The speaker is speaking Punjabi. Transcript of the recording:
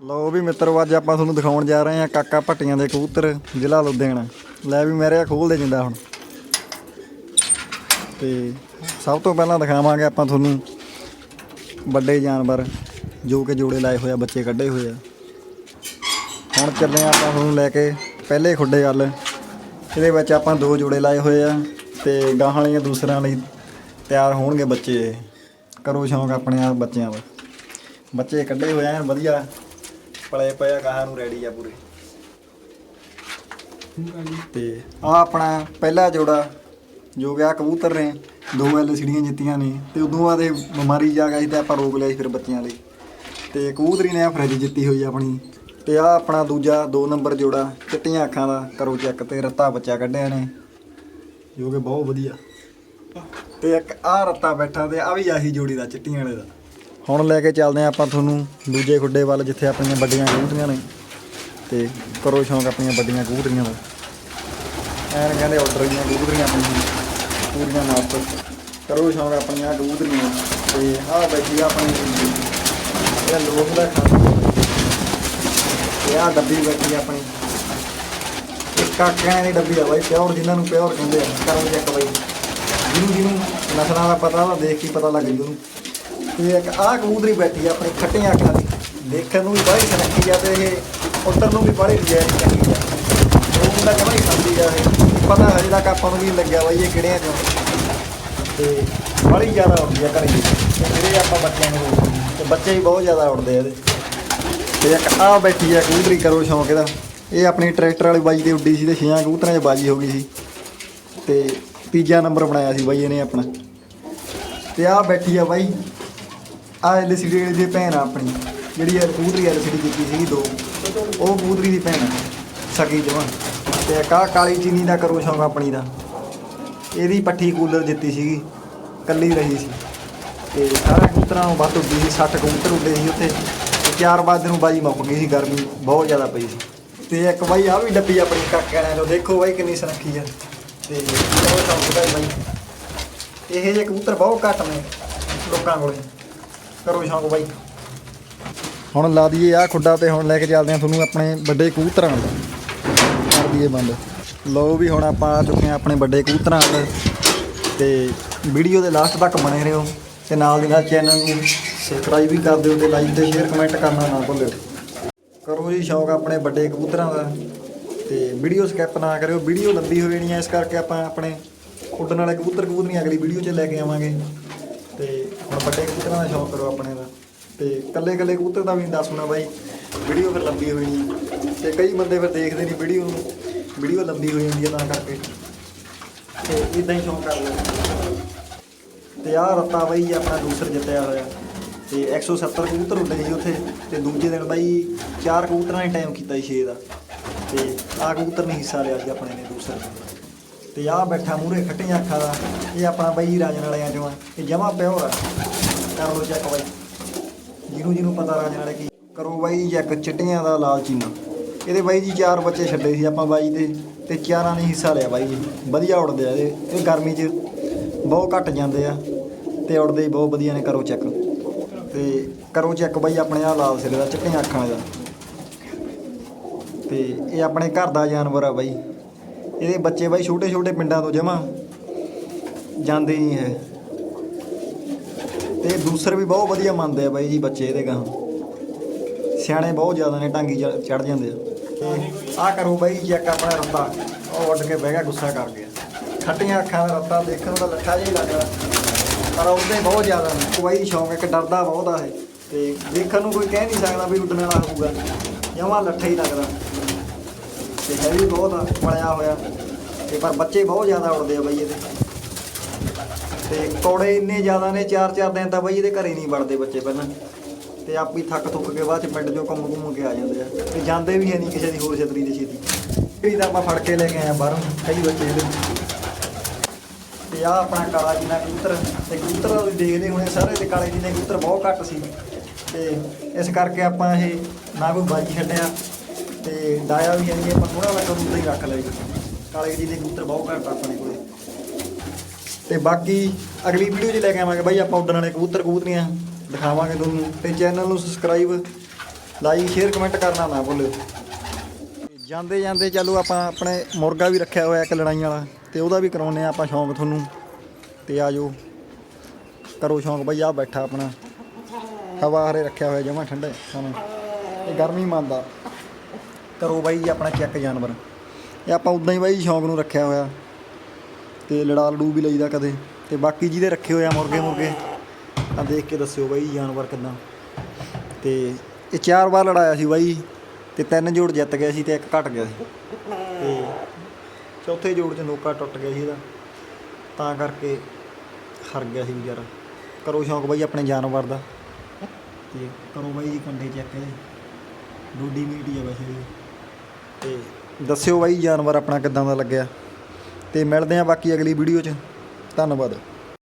ਲਓ ਵੀ ਮਿੱਤਰੋ, ਅੱਜ ਆਪਾਂ ਤੁਹਾਨੂੰ ਦਿਖਾਉਣ ਜਾ ਰਹੇ ਹਾਂ ਕਾਕਾ ਭੱਟੀਆਂ ਦੇ ਕਬੂਤਰ, ਜ਼ਿਲ੍ਹਾ ਲੁਧਿਆਣਾ। ਲੈ ਵੀ ਮੇਰੇ ਖੋਲ ਦੇ ਜਿੰਦਾ ਹੁਣ। ਤੇ ਸਭ ਤੋਂ ਪਹਿਲਾਂ ਦਿਖਾਵਾਂਗੇ ਆਪਾਂ ਤੁਹਾਨੂੰ ਵੱਡੇ ਜਾਨਵਰ, ਜੋ ਕਿ ਜੋੜੇ ਲਾਏ ਹੋਏ ਆ, ਬੱਚੇ ਕੱਢੇ ਹੋਏ ਆ। ਹੁਣ ਚੱਲੇ ਹਾਂ ਆਪਾਂ ਤੁਹਾਨੂੰ ਲੈ ਕੇ ਪਹਿਲੇ ਖੁੱਡੇ ਗੱਲ ਇਹਦੇ ਵਿੱਚ ਆਪਾਂ ਦੋ ਜੋੜੇ ਲਾਏ ਹੋਏ ਆ ਤੇ ਗਾਹਾਂ ਵਾਲੀਆਂ ਦੂਸਰਿਆਂ ਲਈ ਤਿਆਰ ਹੋਣਗੇ ਬੱਚੇ। ਕਰੋ ਸ਼ੌਂਕ ਆਪਣੇ ਆ ਬੱਚਿਆਂ ਦਾ ਬੱਚੇ ਕੱਢੇ ਹੋਏ ਆ, ਵਧੀਆ। ਪਲੇ ਪਏ ਆ ਗਾਹਾਂ ਨੂੰ ਰੈਡੀ ਆ ਪੂਰੇ। ਤੇ ਆ ਆਪਣਾ ਪਹਿਲਾ ਜੋੜਾ ਜੋ ਗਿਆ ਕਬੂਤਰ ਨੇ ਦੋ ਐਲਸੀਡੀਆਂ ਜਿੱਤੀਆਂ ਨੇ ਤੇ ਉਦੋਂ ਬਾਅਦ ਇਹ ਬਿਮਾਰੀ ਜਾ ਗਈ ਤੇ ਆਪਾਂ ਰੋਕ ਲਿਆ ਸੀ ਫਿਰ ਬੱਚਿਆਂ ਲਈ। ਤੇ ਕਬੂਤਰੀ ਨੇ ਆ ਫਰਿੱਜ ਜਿੱਤੀ ਹੋਈ ਆਪਣੀ। ਤੇ ਆ ਆਪਣਾ ਦੂਜਾ 2 ਨੰਬਰ ਜੋੜਾ ਚਿੱਟੀਆਂ ਅੱਖਾਂ ਦਾ ਕਰੋ ਚੈੱਕ ਤੇ ਰੱਤਾ ਬੱਚਾ ਕੱਢਿਆ ਨੇ ਜੋ ਕਿ ਬਹੁਤ ਵਧੀਆ। ਤੇ ਇੱਕ ਆ ਰੱਤਾ ਬੈਠਾ ਤੇ ਆ ਵੀ ਆਹੀ ਜੋੜੀ ਦਾ ਚਿੱਟੀਆਂ ਵਾਲੇ ਦਾ। ਹੁਣ ਲੈ ਕੇ ਚੱਲਦੇ ਆ ਆਪਾਂ ਤੁਹਾਨੂੰ ਦੂਜੇ ਖੁੱਡੇ ਵੱਲ, ਜਿੱਥੇ ਆਪਣੀਆਂ ਵੱਡੀਆਂ ਕਬੂਤਰੀਆਂ ਨੇ। ਤੇ ਕਰੋ ਸ਼ੌਂਕ ਆਪਣੀਆਂ ਵੱਡੀਆਂ ਕਬੂਤਰੀਆਂ ਦਾ। ਐਨ ਕਹਿੰਦੇ ਆਰਡਰ ਦੀਆਂ ਕਬੂਤਰੀਆਂ ਆਪਣੀਆਂ। ਪੂਰੀਆਂ ਮਾਸਟਰ ਕਰੋ ਸ਼ੌਂਕ ਆਪਣੀਆਂ ਕਬੂਤਰੀਆਂ ਤੇ ਆਹ ਬੈਠੀ ਆ ਆਪਣੀ ਇਹ ਲੋਕ ਦਾ ਖਾਣਾ। ਤੇ ਆਹ ਡੱਬੀ ਬੈਠੀ ਆ ਆਪਣੀ। ਇਹ ਕਾਕਿਆਂ ਦੀ ਡੱਬੀ ਆ ਬਾਈ, ਪਿਓਰ ਜਿਨ੍ਹਾਂ ਨੂੰ ਪਿਓਰ ਕਹਿੰਦੇ ਆ। ਕਰੋ ਚੈੱਕ ਬਾਈ। ਜਿਹਨੂੰ ਜਿਹਨੂੰ ਨਸਲਾਂ ਦਾ ਪਤਾ ਉਹਦਾ ਦੇਖ ਕੇ ਪਤਾ ਲੱਗ ਜੂ ਉਹਨੂੰ। ਤੇ ਇੱਕ ਆਹ ਕਬੂਤਰੀ ਬੈਠੀ ਆ, ਆਪਣੀ ਖੱਟੀਆਂ ਅੱਖਾਂ ਦੀ। ਦੇਖਣ ਨੂੰ ਵੀ ਬੜੀ ਸੁਨੱਖੀ ਆ ਤੇ ਇਹ ਉੱਤਰ ਨੂੰ ਵੀ ਬੜੀ ਡਿਜ਼ਾਈਨ ਚੰਗੀ ਆ। ਉਹ ਮੁੰਡਾ ਜਮਾਂ ਹੀ ਖਾਂਦੀ ਆ ਇਹ। ਪਤਾ ਹਜੇ ਤੱਕ ਆਪਾਂ ਨੂੰ ਵੀ ਲੱਗਿਆ ਬਾਈ ਇਹ ਕਿਹੜਿਆਂ ਚੋਂ ਤੇ ਬੜੀ ਜ਼ਿਆਦਾ ਉੱਡਦੀ ਆ ਘਰੇ ਤੇ ਜਿਹੜੇ ਆਪਾਂ ਬੱਚਿਆਂ ਨੂੰ ਤੇ ਬੱਚੇ ਵੀ ਬਹੁਤ ਜ਼ਿਆਦਾ ਉੱਡਦੇ ਆ ਇਹਦੇ। ਤੇ ਇੱਕ ਆਹ ਬੈਠੀ ਆ ਕਬੂਤਰੀ ਕਰੋ ਸ਼ੌਂਕ ਇਹਦਾ। ਇਹ ਆਪਣੀ ਟਰੈਕਟਰ ਵਾਲੀ ਬਾਜੀ ਤੇ ਉੱਡੀ ਸੀ ਤੇ ਛੇਆਂ ਕਬੂਤਰਾਂ 'ਚ ਬਾਜੀ ਹੋ ਗਈ ਸੀ। ਤੇ ਤੀਜਾ ਨੰਬਰ ਬਣਾਇਆ ਸੀ ਬਾਈ ਇਹਨੇ ਆਪਣਾ। ਤੇ ਆਹ ਬੈਠੀ ਆ ਬਾਈ ਆ ਐਲਸੀਡੀ ਦੀ ਭੈਣ ਆ ਆਪਣੀ, ਜਿਹੜੀ ਇਹ ਕਬੂਤਰੀ ਐਲਸੀਡੀ ਕੀਤੀ ਸੀਗੀ ਦੋ, ਉਹ ਕਬੂਤਰੀ ਦੀ ਭੈਣ ਆ, ਸਕੀ ਜਵਾਂ ਤੇ ਇੱਕ ਕਾਲੀ ਚੀਨੀ ਦਾ ਕਰੋ ਸ਼ੌਂਕ ਆਪਣੀ ਦਾ। ਇਹਦੀ ਪੱਠੀ ਕੂਲਰ ਜਿੱਤੀ ਸੀਗੀ, ਕੱਲੀ ਰਹੀ ਸੀ। ਤੇ ਸਾਰੇ ਕਬੂਤਰਾਂ ਨੂੰ ਵੱਧ ਉੱਡੀ ਸੀ 60 ਕਬੂਤਰ ਉੱਡੇ ਸੀ ਉੱਥੇ। ਤੇ ਚਾਰ ਬਾਦ ਨੂੰ ਬਾਜੀ ਮੁੱਕ ਗਈ ਸੀ, ਗਰਮੀ ਬਹੁਤ ਜ਼ਿਆਦਾ ਪਈ ਸੀ। ਤੇ ਇੱਕ ਬਾਈ ਆ ਵੀ ਡੱਬੀ ਆਪਣੀ ਕਾਕਿਆਂ ਨੇ ਦੇਖੋ ਬਾਈ ਕਿੰਨੀ ਸੁਨੱਖੀ ਆ। ਤੇ ਬਹੁਤ ਸ਼ੌਂਕ ਦਾ ਬਾਈ। ਇਹ ਜਿਹੇ ਕਬੂਤਰ ਬਹੁਤ ਘੱਟ ਨੇ ਲੋਕਾਂ ਕੋਲੇ। ਕਰੋ ਸ਼ੌਂਕ ਬਾਈ। ਹੁਣ ਲਾ ਦਈਏ ਆ ਖੁੱਡਾ ਤੇ ਹੁਣ ਲੈ ਕੇ ਚੱਲਦੇ ਆ ਤੁਹਾਨੂੰ ਆਪਣੇ ਵੱਡੇ ਕਬੂਤਰਾਂ ਦਾ। ਕਰ ਦਈਏ ਬੰਦ। ਲਓ ਵੀ ਹੁਣ ਆਪਾਂ ਆ ਚੁੱਕੇ ਆ ਆਪਣੇ ਵੱਡੇ ਕਬੂਤਰਾਂ ਦਾ। ਤੇ ਵੀਡੀਓ ਦੇ ਲਾਸਟ ਤੱਕ ਬਣੇ ਰਹੋ ਤੇ ਨਾਲ ਦੀ ਨਾਲ ਚੈਨਲ ਨੂੰ ਸਬਸਕ੍ਰਾਈਬ ਵੀ ਕਰ ਦਿਓ ਤੇ ਲਾਈਕ ਤੇ ਸ਼ੇਅਰ ਕਮੈਂਟ ਕਰਨਾ ਨਾ ਭੁੱਲਿਓ। ਕਰੋ ਜੀ ਸ਼ੌਂਕ ਆਪਣੇ ਵੱਡੇ ਕਬੂਤਰਾਂ ਦਾ। ਤੇ ਵੀਡੀਓ ਸਕਿਪ ਨਾ ਕਰਿਓ। ਵੀਡੀਓ ਲੰਬੀ ਹੋ ਜਾਣੀ ਹੈ ਇਸ ਕਰਕੇ ਆਪਾਂ ਆਪਣੇ ਉੱਡਣ ਵਾਲੇ ਕਬੂਤਰ ਕਬੂਤਰੀਆਂ ਅਗਲੀ ਵੀਡੀਓ 'ਚ ਲੈ ਕੇ ਆਵਾਂਗੇ। ਹੁਣ ਵੱਡੇ ਕਬੂਤਰਾਂ ਦਾ ਸ਼ੌਂਕ ਕਰੋ ਆਪਣੇ ਦਾ। ਤੇ ਕੱਲੇ ਕੱਲੇ ਕਬੂਤਰ ਦਾ ਵੀ ਨਹੀਂ ਦੱਸਣਾ ਬਾਈ। ਵੀਡੀਓ ਫਿਰ ਲੰਬੀ ਹੋਈ ਜਾਣੀ ਤੇ ਕਈ ਬੰਦੇ ਫਿਰ ਦੇਖਦੇ ਨਹੀਂ ਵੀਡੀਓ ਨੂੰ। ਵੀਡੀਓ ਲੰਬੀ ਹੋ ਜਾਂਦੀ ਹੈ ਤਾਂ ਕਰਕੇ। ਤੇ ਇਦਾਂ ਹੀ ਸ਼ੌਂਕ ਕਰ ਲਓ ਤੇ ਆਹ ਰੱਤਾ ਬਾਈ ਆਪਣਾ ਦੂਸਰ ਜਿੱਤਿਆ ਹੋਇਆ। ਤੇ 170 ਕਬੂਤਰ ਹੁੰਦੇ ਸੀ ਉੱਥੇ। ਤੇ ਦੂਜੇ ਦਿਨ ਬਾਈ ਚਾਰ ਕਬੂਤਰਾਂ ਨੇ ਟਾਈਮ ਕੀਤਾ ਸੀ 6 ਦਾ। ਤੇ ਆਹ ਕਬੂਤਰ ਨੇ ਹਿੱਸਾ ਲਿਆ ਸੀ ਆਪਣੇ ਨੇ ਦੂਸਰ ਤੇ ਆਹ ਬੈਠਾ ਮੂਰੇ ਖੱਟੀਆਂ ਅੱਖਾਂ ਦਾ, ਇਹ ਆਪਣਾ ਬਾਈ ਰਾਜਨ ਵਾਲਿਆਂ ਚੋਂ ਆ। ਇਹ ਜਮਾ ਪਿਓਰ ਆ। ਕਰ ਲਓ ਚੈੱਕ ਬਾਈ। ਜਿਹਨੂੰ ਜਿਹਨੂੰ ਪਤਾ ਰਾਜਨ ਵਾਲੇ ਕੀ ਕਰੋ ਬਾਈ ਚੈੱਕ ਚਿੱਟੀਆਂ ਦਾ ਲਾਲ ਚੀਨਾ। ਇਹਦੇ ਬਾਈ ਜੀ ਚਾਰ ਬੱਚੇ ਛੱਡੇ ਸੀ ਆਪਾਂ ਬਾਈ ਦੇ, ਤੇ ਚਾਰਾਂ ਨੇ ਹਿੱਸਾ ਲਿਆ ਬਾਈ ਜੀ। ਵਧੀਆ ਉੜਦੇ ਆ ਇਹ। ਇਹ ਗਰਮੀ 'ਚ ਬਹੁਤ ਘੱਟ ਜਾਂਦੇ ਆ, ਤੇ ਉੜਦੇ ਹੀ ਬਹੁਤ ਵਧੀਆ ਨੇ, ਕਰੋ ਚੈੱਕ ਤੇ ਕਰੋ ਚੈੱਕ ਬਾਈ ਆਪਣੇ ਆ ਲਾਲ ਸਿਰੇ ਦਾ, ਚਿੱਟੀਆਂ ਅੱਖਾਂ ਦਾ। ਤੇ ਇਹ ਆਪਣੇ ਘਰ ਦਾ ਜਾਨਵਰ ਆ ਬਾਈ। ਇਹਦੇ ਬੱਚੇ ਬਾਈ ਛੋਟੇ ਛੋਟੇ ਪਿੰਡਾਂ ਤੋਂ ਜਮਾ ਜਾਂਦੇ ਨਹੀਂ ਹੈ ਤੇ ਦੂਸਰੇ ਵੀ ਬਹੁਤ ਵਧੀਆ ਮੰਨਦੇ ਆ ਬਾਈ ਜੀ ਬੱਚੇ ਇਹਦੇ ਗਾਂ ਸਿਆਣੇ ਬਹੁਤ ਜ਼ਿਆਦਾ ਨੇ, ਟਾਂਗੀ ਚੜ ਜਾਂਦੇ ਆ। ਤੇ ਆਹ ਕਰੋ ਬਾਈ ਚੈੱਕ ਆਪਣਾ ਰੱਤਾ ਉਹ ਉੱਡ ਕੇ ਬਹਿ ਗਿਆ, ਗੁੱਸਾ ਕਰ ਗਿਆ। ਖੱਟੀਆਂ ਅੱਖਾਂ ਦਾ ਰੱਤਾ ਦੇਖਣ ਨੂੰ ਤਾਂ ਲੱਠਾ ਜਿਹਾ ਹੀ ਲੱਗਦਾ ਪਰ ਉਹਦੇ ਬਹੁਤ ਜ਼ਿਆਦਾ ਨੇ ਬਾਈ ਸ਼ੌਂਕ, ਇੱਕ ਡਰਦਾ ਬਹੁਤ ਆ ਇਹ। ਤੇ ਦੇਖਣ ਨੂੰ ਕੋਈ ਕਹਿ ਨਹੀਂ ਸਕਦਾ ਵੀ ਉੱਡਣ ਵਾਲਾ ਹੋਊਗਾ। ਜਮਾਂ ਲੱਠਾ ਹੀ ਲੱਗਦਾ। ਤੇ ਹੈ ਵੀ ਬਹੁਤ ਆ ਬਣਿਆ ਹੋਇਆ। ਤੇ ਪਰ ਬੱਚੇ ਬਹੁਤ ਜ਼ਿਆਦਾ ਉੜਦੇ ਆ ਬਾਈ ਇਹਦੇ। ਤੇ ਕੌੜੇ ਇੰਨੇ ਜ਼ਿਆਦਾ ਨੇ, ਚਾਰ ਚਾਰ ਦਿਨ ਤਾਂ ਬਾਈ ਇਹਦੇ ਘਰੇ ਨਹੀਂ ਵੜਦੇ ਬੱਚੇ ਪਹਿਲਾਂ। ਤੇ ਆਪ ਹੀ ਥੱਕ ਥੁੱਕ ਕੇ ਬਾਅਦ ਚ ਪਿੰਡ ਚੋਂ ਕੰਮ ਘੁੰਮ ਕੇ ਆ ਜਾਂਦੇ ਆ। ਤੇ ਜਾਂਦੇ ਵੀ ਹੈ ਨਹੀਂ ਕਿਸੇ ਦੀ ਹੋਰ ਛਤਰੀ ਦੇ ਛੇਤੀ। ਇਹ ਤਾਂ ਆਪਾਂ ਫੜ ਕੇ ਲੈ ਕੇ ਆਏ ਆ ਬਾਹਰੋਂ, ਕਈ ਬੱਚੇ ਇਹਦੇ। ਤੇ ਆ ਆਪਣਾ ਕਾਲਾ ਜੀ ਦਾ ਕਬੂਤਰ, ਤੇ ਕਬੂਤਰ ਤੁਸੀਂ ਦੇਖਦੇ ਹੋਣੇ ਸਾਰੇ, ਤੇ ਕਾਲੇ ਜੀ ਦੇ ਕਬੂਤਰ ਬਹੁਤ ਘੱਟ ਸੀ। ਤੇ ਇਸ ਕਰਕੇ ਆਪਾਂ ਇਹ ਨਾ ਕੋਈ ਬਾਜੀ ਛੱਡਿਆ। ਤੇ ਡਾਇਆ ਵੀ ਨਹੀਂ ਆਪਾਂ ਥੋੜਾ ਜਿਹਾ ਕਬੂਤਰ ਹੀ ਰੱਖ ਲਿਆ ਜੀ ਕਾਲੇ ਜੀ ਦੇ ਕਬੂਤਰ ਬਹੁਤ ਘੱਟ ਆਪਣੇ ਕੋਲੇ। ਤੇ ਬਾਕੀ ਅਗਲੀ ਵੀਡੀਓ 'ਚ ਲੈ ਕੇ ਆਵਾਂਗੇ ਬਾਈ, ਆਪਾਂ ਉੱਡਣ ਵਾਲੇ ਕਬੂਤਰ ਕਬੂਤਰੀਆਂ। ਦਿਖਾਵਾਂਗੇ ਤੁਹਾਨੂੰ। ਤੇ ਚੈਨਲ ਨੂੰ ਸਬਸਕ੍ਰਾਈਬ ਲਾਈਕ ਸ਼ੇਅਰ ਕਮੈਂਟ ਕਰਨਾ ਨਾ ਭੁੱਲਿਓ ਜਾਂਦੇ ਜਾਂਦੇ ਚਲੋ ਆਪਾਂ ਆਪਣੇ ਮੁਰਗਾ ਵੀ ਰੱਖਿਆ ਹੋਇਆ ਇੱਕ ਲੜਾਈਆਂ ਵਾਲਾ। ਤੇ ਉਹਦਾ ਵੀ ਕਰਾਉਨੇ ਆ ਆਪਾਂ ਸ਼ੌਂਕ ਤੁਹਾਨੂੰ। ਤੇ ਆਜੋ। ਕਰੋ ਸ਼ੌਂਕ ਬਈ ਆ ਬੈਠਾ ਆਪਣਾ। ਹਵਾ ਹਰੇ ਰੱਖਿਆ ਹੋਇਆ, ਜਮਾ ਠੰਡੇ ਸਾਨੂੰ। ਇਹ ਗਰਮੀ ਮੰਨਦਾ। ਕਰੋ ਬਾਈ ਜੀ ਆਪਣਾ ਚੈੱਕ ਜਾਨਵਰ। ਇਹ ਆਪਾਂ ਉਦਾਂ ਹੀ ਬਾਈ ਸ਼ੌਂਕ ਨੂੰ ਰੱਖਿਆ ਹੋਇਆ। ਤੇ ਲੜਾ ਲੜੂ ਵੀ ਲਈਦਾ ਕਦੇ। ਤੇ ਬਾਕੀ ਜਿਹਦੇ ਰੱਖੇ ਹੋਏ ਆ ਮੁਰਗੇ ਮੁਰਗੇ, ਤਾਂ ਦੇਖ ਕੇ ਦੱਸਿਓ ਬਾਈ ਜਾਨਵਰ ਕਿੱਦਾਂ। ਤੇ ਇਹ ਚਾਰ ਵਾਰ ਲੜਾਇਆ ਸੀ ਬਾਈ, ਤੇ ਤਿੰਨ ਜੋੜ ਜਿੱਤ ਗਿਆ ਸੀ ਤੇ ਇੱਕ ਘਟ ਗਿਆ ਸੀ। ਤੇ ਚੌਥੇ ਜੋੜ 'ਚ ਨੋਕਾ ਟੁੱਟ ਗਿਆ ਸੀ ਇਹਦਾ। ਤਾਂ ਕਰਕੇ ਹਰ ਗਿਆ ਸੀ ਵਿਚਾਰਾ। ਕਰੋ ਸ਼ੌਂਕ ਬਾਈ ਆਪਣੇ ਜਾਨਵਰ ਦਾ। ਤੇ ਕਰੋ ਬਾਈ ਜੀ ਕੰਡੇ ਚੈੱਕ ਇਹਦੇ ਡੋਡੀ ਮੀਟ ਹੀ ਆ ਵੈਸੇ ਵੀ। ਤੇ ਦੱਸਿਓ ਬਾਈ ਜਾਨਵਰ ਆਪਣਾ ਕਿੱਦਾਂ ਦਾ ਲੱਗਿਆ। ਤੇ ਮਿਲਦੇ ਆ ਬਾਕੀ ਅਗਲੀ ਵੀਡੀਓ 'ਚ। ਧੰਨਵਾਦ।